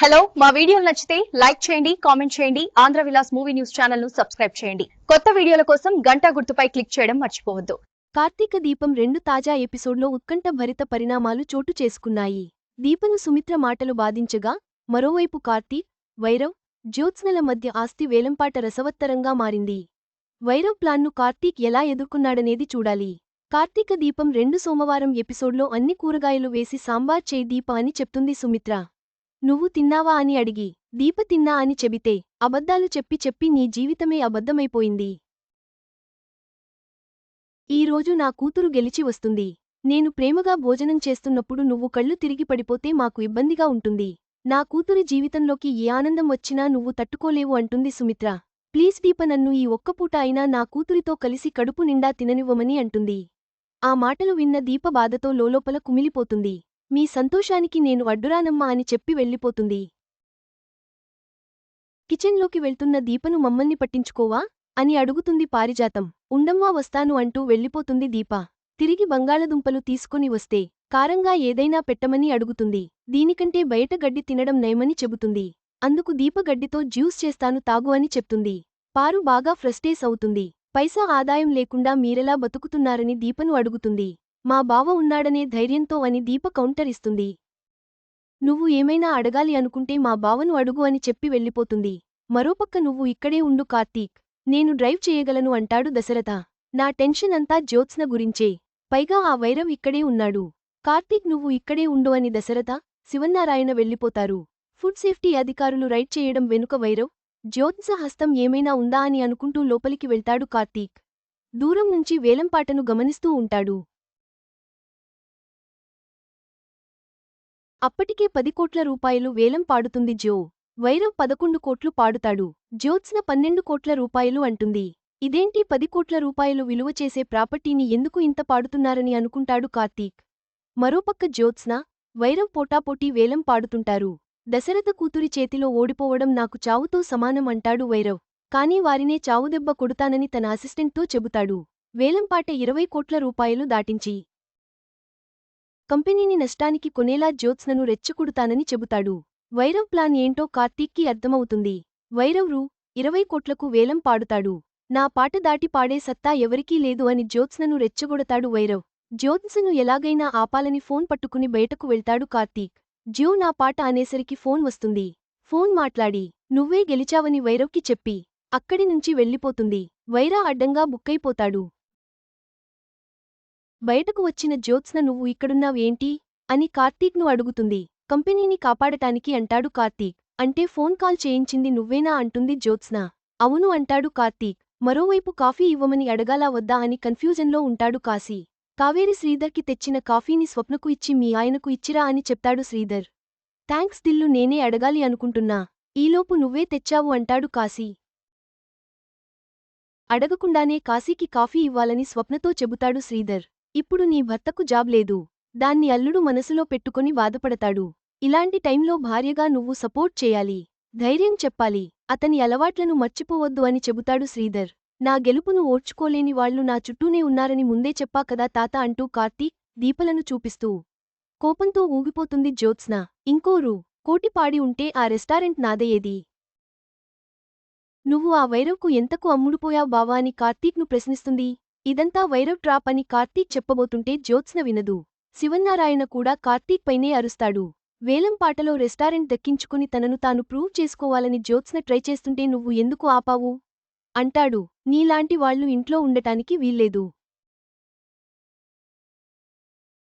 Hello మా వీడియోలు నచ్చితే లైక్ చేయండి కామెంట్ చేయండి ఆంధ్ర విలాస్ మూవీ న్యూస్ ఛానల్ను సబ్స్క్రైబ్ చేయండి. కొత్త వీడియోల కోసం గంట గుర్తుపై క్లిక్ చేయడం మర్చిపోవద్దు. కార్తీక దీపం రెండు తాజా ఎపిసోడ్లో ఉత్కంఠ భరిత పరిణామాలు చోటు చేసుకున్నాయి. దీపను సుమిత్ర మాటలు బాధించగా మరోవైపు కార్తీక్ వైరవ్ జ్యోత్స్నల మధ్య ఆస్తి వేలంపాట రసవత్తరంగా మారింది. వైరవ్ ప్లాన్ను కార్తీక్ ఎలా ఎదుర్కొన్నాడనేది చూడాలి. కార్తీక దీపం రెండు సోమవారం ఎపిసోడ్లో అన్ని కూరగాయలు వేసి సాంబార్ చేయి దీప అని చెప్తుంది సుమిత్ర. నువ్వు తిన్నావా అని అడిగి దీప తిన్నా అని చెబితే అబద్ధాలు చెప్పి చెప్పి నీ జీవితమే అబద్ధమైపోయింది. ఈరోజు నా కూతురు గెలిచి వస్తుంది. నేను ప్రేమగా భోజనం చేస్తున్నప్పుడు నువ్వు కళ్ళు తిరిగి పడిపోతే మాకు ఇబ్బందిగా ఉంటుంది. నా కూతురి జీవితంలోకి ఏ ఆనందం వచ్చినా నువ్వు తట్టుకోలేవు అంటుంది సుమిత్ర. ప్లీజ్ దీప నన్ను ఈ ఒక్కపూట అయినా నా కూతురితో కలిసి కడుపు నిండా తిననివ్వమని అంటుంది. ఆ మాటలు విన్న దీప బాధతో లోలోపల కుమిలిపోతుంది. మీ సంతోషానికి నేను అడ్డురానమ్మా అని చెప్పి వెళ్ళిపోతుంది. కిచెన్లోకి వెళ్తున్న దీపను మమ్మల్ని పట్టించుకోవా? అని అడుగుతుంది పారిజాతం. ఉండమ్మా వస్తాను అంటూ వెళ్ళిపోతుంది దీప. తిరిగి బంగాళదుంపలు తీసుకుని వస్తే కారంగా ఏదైనా పెట్టమని అడుగుతుంది. దీనికంటే బయట గడ్డి తినడం నయమని చెబుతుంది. అందుకు దీప గడ్డితో జ్యూస్ చేస్తాను తాగు అని చెప్తుంది. పారు బాగా ఫ్రస్టేస్ అవుతుంది. పైసా ఆదాయం లేకుండా మీరెలా బతుకుతున్నారని దీపను అడుగుతుంది. మా బావ ఉన్నాడనే ధైర్యంతో అని దీప కౌంటర్ ఇస్తుంది. నువ్వు ఏమైనా అడగాలి అనుకుంటే మా బావను అడుగు అని చెప్పి వెళ్ళిపోతుంది. మరోపక్క నువ్వు ఇక్కడే ఉండు కార్తీక్. నేను డ్రైవ్ చేయగలను అంటాడు దశరథ. నా టెన్షన్ అంతా జ్యోత్స్న గురించే. పైగా ఆ వైరవ్ ఇక్కడే ఉన్నాడు. కార్తీక్ నువ్వు ఇక్కడే ఉండు అని దశరథ శివన్నారాయణ వెళ్ళిపోతారు. ఫుడ్ సేఫ్టీ అధికారులు రైడ్ చేయడం వెనుక వైరవ్ జ్యోత్స హస్తం ఏమైనా ఉందా అని అనుకుంటూ లోపలికి వెళ్తాడు కార్తీక్. దూరం నుంచి వేలంపాటను గమనిస్తూ ఉంటాడు. అప్పటికే పది కోట్ల రూపాయలు వేలం పాడుతుంది జో వైరవ్ పదకొండు కోట్లు పాడుతాడు. జ్యోత్స్న పన్నెండు కోట్ల రూపాయలు అంటుంది. ఇదేంటి పది కోట్ల రూపాయలు విలువ చేసే ప్రాపర్టీని ఎందుకు ఇంత పాడుతున్నారని అనుకుంటాడు కార్తీక్. మరోపక్క జ్యోత్స్న వైరవ్ పోటాపోటీ వేలం పాడుతుంటారు. దశరథ కూతురి చేతిలో ఓడిపోవడం నాకు చావుతో సమానం అంటాడు వైరవ్. కానీ వారినే చావుదెబ్బ కొడుతానని తన అసిస్టెంట్తో చెబుతాడు. వేలంపాట ఇరవై కోట్ల రూపాయలు దాటించి కంపెనీని నష్టానికి కొనేలా జ్యోత్స్నను రెచ్చకొడుతానని చెబుతాడు. వైరవ్ ప్లాన్ ఏంటో కార్తీక్కి అర్థమవుతుంది. వైరవ్ రూ. ఇరవై కోట్లకు వేలం పాడుతాడు. నా పాట దాటి పాడే సత్తా ఎవరికీ లేదు అని జ్యోత్స్నను రెచ్చగొడతాడు వైరవ్. జ్యోత్స్ను ఎలాగైనా ఆపాలని ఫోన్ పట్టుకుని బయటకు వెళ్తాడు కార్తీక్. జ్యో నా పాట అనేసరికి ఫోన్ వస్తుంది. ఫోన్ మాట్లాడి నువ్వే గెలిచావని వైరవ్కి చెప్పి అక్కడి నుంచి వెళ్ళిపోతుంది. వైరా అడ్డంగా బుక్కైపోతాడు. బయటకు వచ్చిన జ్యోత్స్న నువ్వు ఇక్కడున్నావేంటి అని కార్తీక్ను అడుగుతుంది. కంపెనీని కాపాడటానికి అంటాడు కార్తీక్. అంటే ఫోన్ కాల్ చేయించింది నువ్వేనా? అంటుంది జ్యోత్స్న. అవును అంటాడు కార్తీక్. మరోవైపు కాఫీ ఇవ్వమని అడగాలా వద్దా? అని కన్ఫ్యూజన్లో ఉంటాడు కాశీ. కావేరి శ్రీధర్కి తెచ్చిన కాఫీని స్వప్నకు ఇచ్చి మీ ఆయనకు ఇచ్చిరా? అని చెప్తాడు శ్రీధర్. థ్యాంక్స్ దిల్లు నేనే అడగాలి అనుకుంటున్నా. ఈలోపు నువ్వే తెచ్చావు అంటాడు కాశీ. అడగకుండానే కాశీకి కాఫీ ఇవ్వాలని స్వప్నతో చెబుతాడు శ్రీధర్. ఇప్పుడు నీ భర్తకు జాబ్ లేదు. దాన్ని అల్లుడు మనసులో పెట్టుకుని బాధపడతాడు. ఇలాంటి టైంలో భార్యగా నువ్వు సపోర్ట్ చేయాలి. ధైర్యం చెప్పాలి. అతని అలవాట్లను మర్చిపోవద్దు అని చెబుతాడు శ్రీధర్. నా గెలుపును ఓర్చుకోలేని వాళ్ళు నా చుట్టూనే ఉన్నారని ముందే చెప్పా కదా తాత అంటూ కార్తీక్ దీపలను చూపిస్తూ. కోపంతో ఊగిపోతుంది జ్యోత్స్న. ఇంకోరు కోటిపాడి ఉంటే ఆ రెస్టారెంట్ నాదయ్యేది నువ్వు ఆ వైరవ్కు ఎంతకు అమ్ముడుపోయావు బావా అని కార్తీక్ను ప్రశ్నిస్తుంది. ఇదంతా వైరవ్ ట్రాప్ అని కార్తీక్ చెప్పబోతుంటే జ్యోత్స్న వినదు. శివన్నారాయణ కూడా కార్తీక్ పైనే అరుస్తాడు. వేలంపాటలో రెస్టారెంట్ దక్కించుకుని తనను తాను ప్రూవ్ చేసుకోవాలని జ్యోత్స్న ట్రై చేస్తుంటే నువ్వు ఎందుకు ఆపావు? అంటాడు. నీలాంటి వాళ్ళు ఇంట్లో ఉండటానికి వీల్లేదు.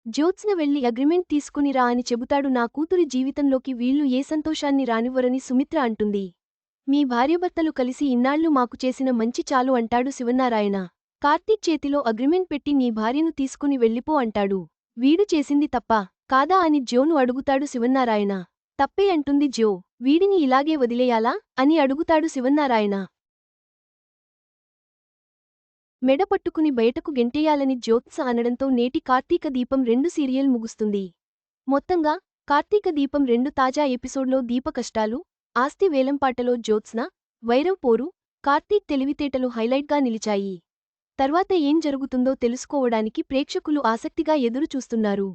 జ్యోత్స్న వెళ్ళి అగ్రిమెంట్ తీసుకునిరా అని చెబుతాడు. నా కూతురి జీవితంలోకి వీళ్ళు ఏ సంతోషాన్ని రానివ్వరని సుమిత్ర అంటుంది. మీ భార్యభర్తలు కలిసి ఇన్నాళ్ళు మాకు చేసిన మంచి చాలు అంటాడు శివన్నారాయణ. కార్తీక్ చేతిలో అగ్రిమెంట్ పెట్టి నీ భార్యను తీసుకుని వెళ్ళిపో అంటాడు. వీడు చేసింది తప్ప. కాదా అని జ్యోను అడుగుతాడు శివన్నారాయణ. తప్పే అంటుంది జ్యో. వీడిని ఇలాగే వదిలేయాలా? అని అడుగుతాడు శివన్నారాయణ. మెడ పట్టుకుని బయటకు గెంటేయాలని జ్యోత్స అనడంతో నేటి కార్తీక దీపం రెండు సీరియల్ ముగుస్తుంది. మొత్తంగా కార్తీక దీపం రెండు తాజా ఎపిసోడ్లో దీప కష్టాలు ఆస్తి వేలంపాటలో జ్యోత్స్న వైరవ్ పోరు కార్తీక్ తెలివితేటలు హైలైట్గా నిలిచాయి. తర్వాత ఏం జరుగుతుందో తెలుసుకోవడానికి ప్రేక్షకులు ఆసక్తిగా ఎదురు చూస్తున్నారు